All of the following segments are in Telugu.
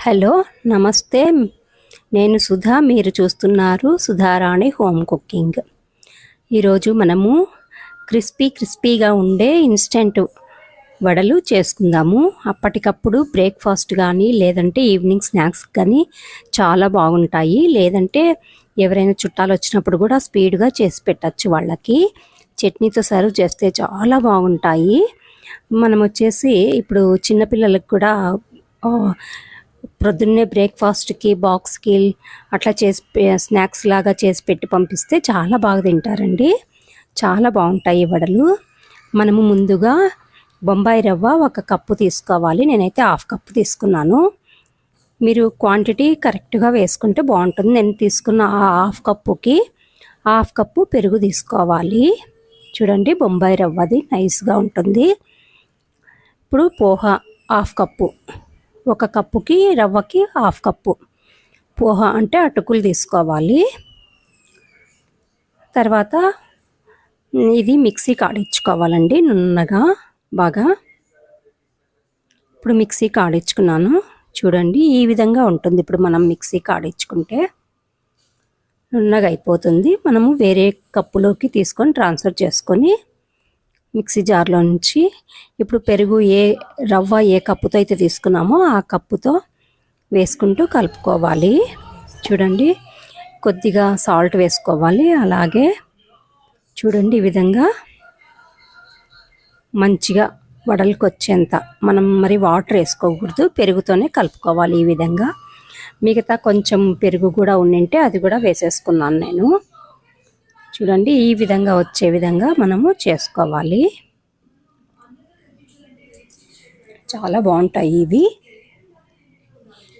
హలో నమస్తే. నేను సుధా మీరు చూస్తున్నారు సుధారాణి హోమ్ కుకింగ్. ఈరోజు మనము క్రిస్పీ క్రిస్పీగా ఉండే ఇన్స్టెంట్ వడలు చేసుకుందాము. అప్పటికప్పుడు బ్రేక్ఫాస్ట్ కానీ లేదంటే ఈవినింగ్ స్నాక్స్ కానీ చాలా బాగుంటాయి. లేదంటే ఎవరైనా చుట్టాలు వచ్చినప్పుడు కూడా స్పీడ్గా చేసి పెట్టచ్చు వాళ్ళకి. చట్నీతో సర్వ్ చేస్తే చాలా బాగుంటాయి. మనం వచ్చేసి ఇప్పుడు చిన్నపిల్లలకు కూడా ప్రొద్దున్నే బ్రేక్ఫాస్ట్కి బాక్స్కి అట్లా చేసి స్నాక్స్ లాగా చేసి పెట్టి పంపిస్తే చాలా బాగా తింటారండి. చాలా బాగుంటాయి వడలు. మనము ముందుగా బొంబాయి రవ్వ ఒక కప్పు తీసుకోవాలి. నేనైతే హాఫ్ కప్పు తీసుకున్నాను. మీరు క్వాంటిటీ కరెక్ట్గా వేసుకుంటే బాగుంటుంది. నేను తీసుకున్న ఆ హాఫ్ కప్పుకి హాఫ్ కప్పు పెరుగు తీసుకోవాలి. చూడండి బొంబాయి రవ్వది నైస్గా ఉంటుంది. ఇప్పుడు పోహ హాఫ్ కప్పు. ఒక కప్పుకి రవ్వకి హాఫ్ కప్పు. పోహ అంటే అటుకులు తీసుకోవాలి. తర్వాత ఇది మిక్సీ కాడించుకోవాలండి నున్నగా బాగా. ఇప్పుడు మిక్సీ కాడించుకున్నాను. చూడండి ఈ విధంగా ఉంటుంది. ఇప్పుడు మనం మిక్సీ కాడించుకుంటే నున్నగా అయిపోతుంది. మనము వేరే కప్పులోకి తీసుకొని ట్రాన్స్ఫర్ చేసుకొని మిక్సీ జార్లో నుంచి ఇప్పుడు పెరుగు ఏ రవ్వ ఏ కప్పుతో అయితే తీసుకున్నామో ఆ కప్పుతో వేసుకుంటూ కలుపుకోవాలి. చూడండి కొద్దిగా సాల్ట్ వేసుకోవాలి. అలాగే చూడండి ఈ విధంగా మంచిగా వడలకు వచ్చేంత మనం మరి వాటర్ వేసుకోకూడదు పెరుగుతోనే కలుపుకోవాలి ఈ విధంగా. మిగతా కొంచెం పెరుగు కూడా ఉండింటే అది కూడా వేసేసుకున్నాను నేను. చూడండి ఈ విధంగా వచ్చే విధంగా మనము చేసుకోవాలి. చాలా బాగుంటాయి ఇవి.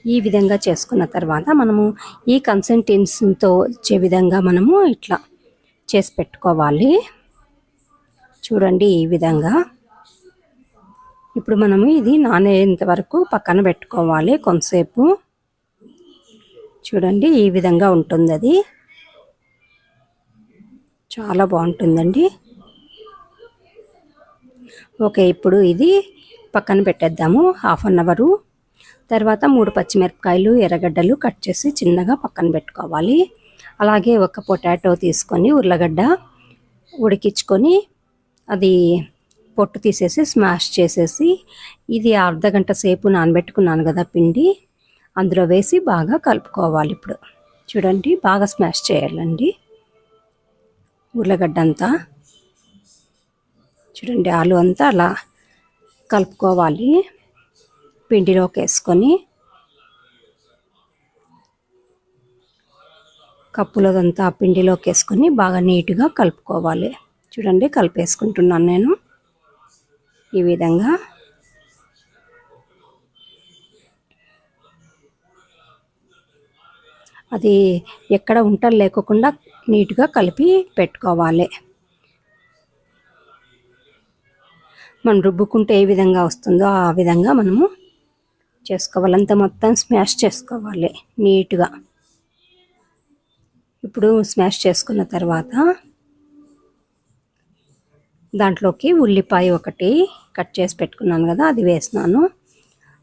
ఈ విధంగా చేసుకున్న తర్వాత మనము ఈ కన్సెంటెన్సీతో వచ్చే విధంగా మనము ఇట్లా చేసి పెట్టుకోవాలి. చూడండి ఈ విధంగా. ఇప్పుడు మనము ఇది నానేంత వరకు పక్కన పెట్టుకోవాలి కొంతసేపు. చూడండి ఈ విధంగా ఉంటుంది అది చాలా బాగుంటుందండి. ఓకే ఇప్పుడు ఇది పక్కన పెట్టేద్దాము హాఫ్ అన్ అవరు. తర్వాత మూడు పచ్చిమిరపకాయలు ఎర్రగడ్డలు కట్ చేసి చిన్నగా పక్కన పెట్టుకోవాలి. అలాగే ఒక పొటాటో తీసుకొని ఉర్లగడ్డ ఉడికించుకొని అది పొట్టు తీసేసి స్మాష్ చేసేసి ఇది అర్ధ గంట సేపు నానబెట్టుకున్నాను కదా పిండి. అందులో వేసి బాగా కలుపుకోవాలి ఇప్పుడు. చూడండి బాగా స్మాష్ చేయాలండి. ఉర్లగడ్డ అంతా చూడండి ఆలు అంతా అలా కలుపుకోవాలి. పిండిలోకి వేసుకొని కప్పులోదంతా పిండిలోకి వేసుకొని బాగా నీట్గా కలుపుకోవాలి. చూడండి కలిపేసుకుంటున్నాను నేను. ఈ విధంగా అది ఎక్కడ ఉంటలు లేకుండా నీట్గా కలిపి పెట్టుకోవాలి. మనం రుబ్బుకుంటే ఏ విధంగా వస్తుందో ఆ విధంగా మనము చేసుకోవాలి. అంత మొత్తం స్మాష్ చేసుకోవాలి నీట్గా. ఇప్పుడు స్మాష్ చేసుకున్న తర్వాత దాంట్లోకి ఉల్లిపాయ ఒకటి కట్ చేసి పెట్టుకున్నాను కదా అది వేసినాను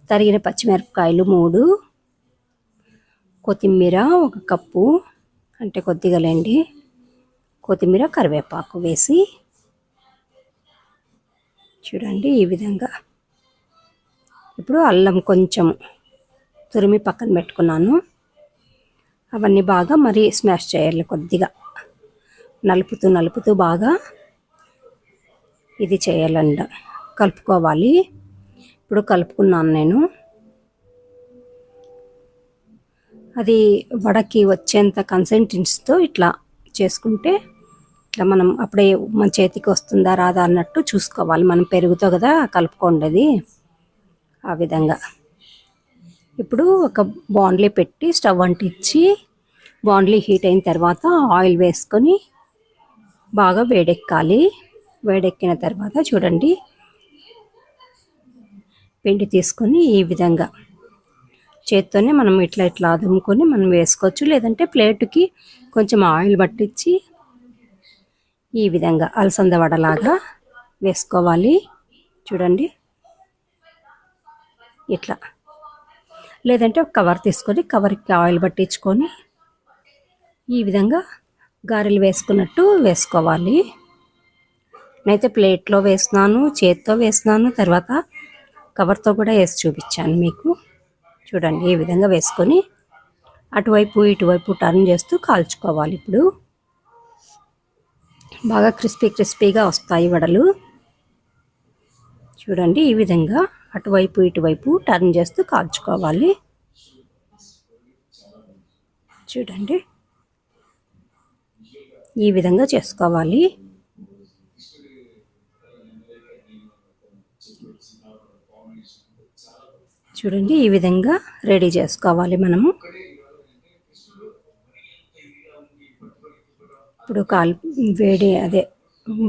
తరిగిన పచ్చిమిరపకాయలు మూడు కొత్తిమీర ఒక కప్పు అంటే కొద్దిగా లేండి. కొత్తిమీర కరివేపాకు వేసి చూడండి ఈ విధంగా. ఇప్పుడు అల్లం కొంచెం తురిమి పక్కన పెట్టుకున్నాను. అవన్నీ బాగా మరి స్మాష్ చేయాలి కొద్దిగా. నలుపుతూ నలుపుతూ బాగా ఇది చేయాలంట. కలుపుకోవాలి. ఇప్పుడు కలుపుకున్నాను నేను. అది వడకి వచ్చేంత కన్సెంటెన్స్తో ఇట్లా చేసుకుంటే ఇట్లా మనం అప్పుడే మన చేతికి వస్తుందా రాదా అన్నట్టు చూసుకోవాలి. మనం పెరుగుతో కదా కలుపుకోండి ఆ విధంగా. ఇప్పుడు ఒక బాండ్లీ పెట్టి స్టవ్ అంటించి బాండ్లీ హీట్ అయిన తర్వాత ఆయిల్ వేసుకొని బాగా వేడెక్కాలి. వేడెక్కిన తర్వాత చూడండి పిండి తీసుకొని ఈ విధంగా చేత్తోనే మనం ఇట్లా ఇట్లా అదుముకొని మనం వేసుకోవచ్చు. లేదంటే ప్లేటుకి కొంచెం ఆయిల్ పట్టించి ఈ విధంగా అలసంద వడలాగా వేసుకోవాలి. చూడండి. ఇట్లా. లేదంటే ఒక కవర్ తీసుకొని కవర్కి ఆయిల్ పట్టించుకొని ఈ విధంగా గారెలు వేసుకున్నట్టు వేసుకోవాలి. నేనైతే ప్లేట్లో వేసినాను చేత్తో వేసినాను తర్వాత కవర్తో కూడా వేసి చూపించాను మీకు. చూడండి ఈ విధంగా వేసుకొని అటువైపు ఇటువైపు టర్న్ చేస్తూ కాల్చుకోవాలి ఇప్పుడు. బాగా క్రిస్పీ క్రిస్పీగా వస్తాయి వడలు. చూడండి ఈ విధంగా అటువైపు ఇటువైపు టర్న్ చేస్తూ కాల్చుకోవాలి. చూడండి. ఈ విధంగా చేసుకోవాలి. చూడండి ఈ విధంగా రెడీ చేసుకోవాలి మనము. ఇప్పుడు కాల్ వేడి అదే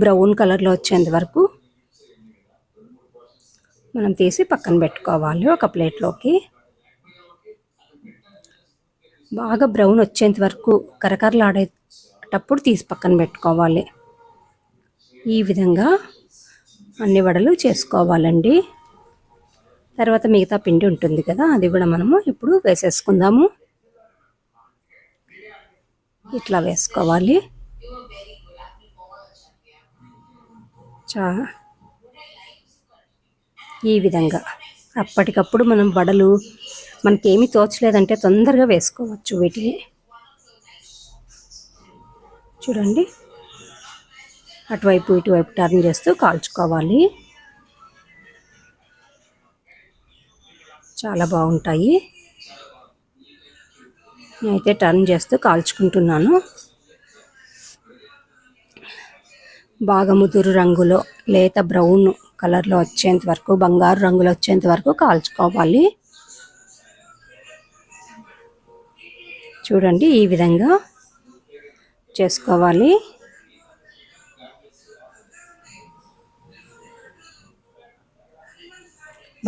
బ్రౌన్ కలర్లో వచ్చేంత వరకు మనం తీసి పక్కన పెట్టుకోవాలి ఒక ప్లేట్లోకి. బాగా బ్రౌన్ వచ్చేంత వరకు కరకరలాడేటప్పుడు తీసి పక్కన పెట్టుకోవాలి. ఈ విధంగా అన్ని వడలు చేసుకోవాలండి. తర్వాత మిగతా పిండి ఉంటుంది కదా అది కూడా మనము ఇప్పుడు వేసేసుకుందాము. ఇట్లా వేసుకోవాలి. చా ఈ విధంగా. అప్పటికప్పుడు మనం వడలు మనకేమీ తోచలేదంటే తొందరగా వేసుకోవచ్చు వీటిని. చూడండి. అటువైపు ఇటువైపు టర్న్ చేస్తూ కాల్చుకోవాలి. చాలా బాగుంటాయి. నేనైతే టర్న్ చేస్తూ కాల్చుకుంటున్నాను. బాగా ముదురు రంగులో లేత బ్రౌన్ కలర్లో వచ్చేంత వరకు బంగారు రంగులో వచ్చేంత వరకు కాల్చుకోవాలి. చూడండి ఈ విధంగా చేసుకోవాలి.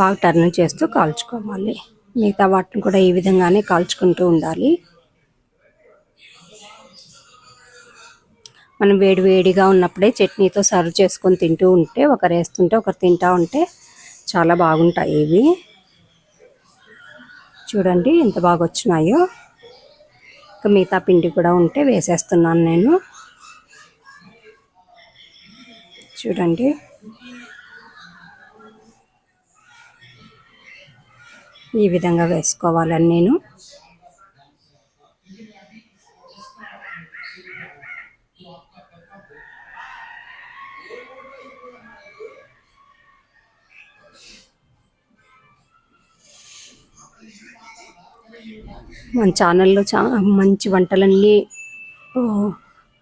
బాగా టర్న్ చేస్తూ కాల్చుకోవాలి. మిగతా వాటిని కూడా ఈ విధంగానే కాల్చుకుంటూ ఉండాలి. మనం వేడి వేడిగా ఉన్నప్పుడే చట్నీతో సర్వ్ చేసుకొని తింటూ ఉంటే ఒకరు వేస్తుంటే ఒకరు తింటూ ఉంటే చాలా బాగుంటాయి ఇవి. చూడండి ఎంత బాగా వచ్చినాయో. ఇంకా మిగతా పిండి కూడా ఉంటే వేసేస్తున్నాను నేను. చూడండి. ఈ విధంగా వేసుకోవాలని నేను. మన ఛానల్లో చా మంచి వంటలన్నీ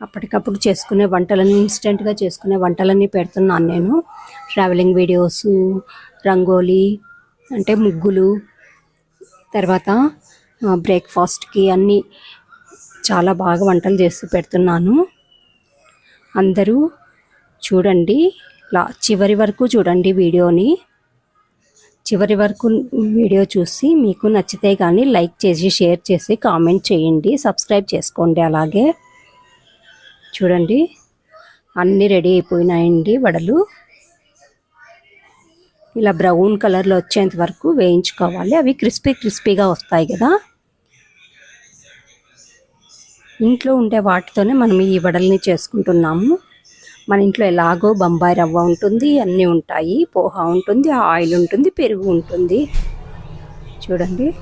అప్పటికప్పుడు చేసుకునే వంటలన్నీ ఇన్స్టెంట్గా చేసుకునే వంటలన్నీ పెడుతున్నాను నేను. ట్రావెలింగ్ వీడియోస్ రంగోలీ అంటే ముగ్గులు తర్వాత బ్రేక్ఫాస్ట్కి అన్నీ చాలా బాగా వంటలు చేసి పెడుతున్నాను. అందరూ చూడండి లా చివరి వరకు చూడండి వీడియోని. చివరి వరకు వీడియో చూసి మీకు నచ్చితే కానీ లైక్ చేసి షేర్ చేసి కామెంట్ చేయండి సబ్స్క్రైబ్ చేసుకోండి అలాగే. చూడండి అన్నీ రెడీ అయిపోయినాయండి వడలు. ఇలా బ్రౌన్ కలర్లో వచ్చేంత వరకు వేయించుకోవాలి. అవి క్రిస్పీ క్రిస్పీగా వస్తాయి కదా. ఇంట్లో ఉండే వాటితోనే మనం ఈ వడల్ని చేసుకుంటున్నాము. మన ఇంట్లో ఎలాగో బొంబాయి రవ్వ ఉంటుంది అన్నీ ఉంటాయి పోహా ఉంటుంది ఆయిల్ ఉంటుంది పెరుగు ఉంటుంది. చూడండి.